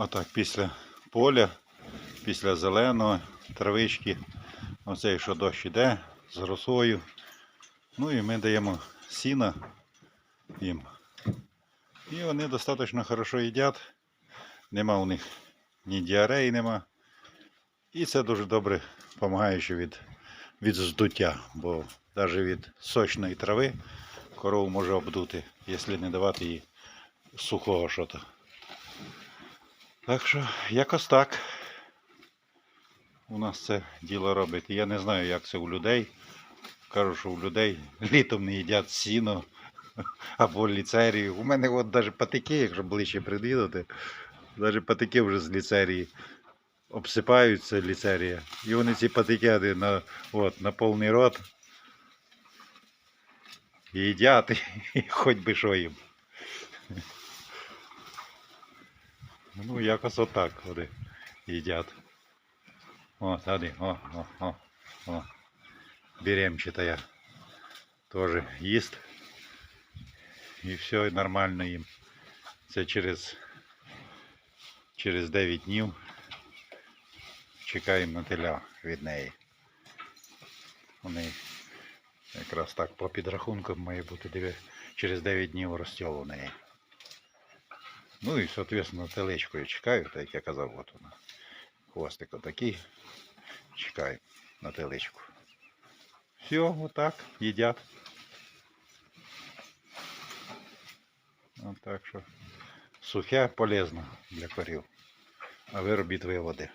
Отак, після поля, після зеленого, травички, оцей, що дощ іде з росою. Ну і ми даємо сіна їм. І вони достатньо хорошо їдять. Нема у них ні діареї, нема. І це дуже добре допомагає від, від здуття, бо навіть від сочної трави корову може обдути, якщо не давати їй сухого щось. Так що, якось так. У нас це діло робить. Я не знаю, як це у людей. Кажу, що у людей літом не їдять сіно або ліцерію. У мене от навіть патики, якщо ближче придвинути, навіть патики вже з ліцерії обсипаються ліцерія. І вони ці патики на, от, на повний рот і їдять, і хоч би що їм. Ну, якось отак вони їдять. О, tady, о, о, о, о. Беремчатая тоже їсть. І все нормально їм. Це через, через 9 днів чекаємо на теля від неї. Вони якраз так по підрахункам має бути через 9 днів розтіл у неї. Ну і, соответственно, телечкою чекаю, так як я казав, от вона. Хвостик отакий. Чекаю на телечку. Все, отак, їдять. От так що сухе полезно для корів. А ви робіть виводи.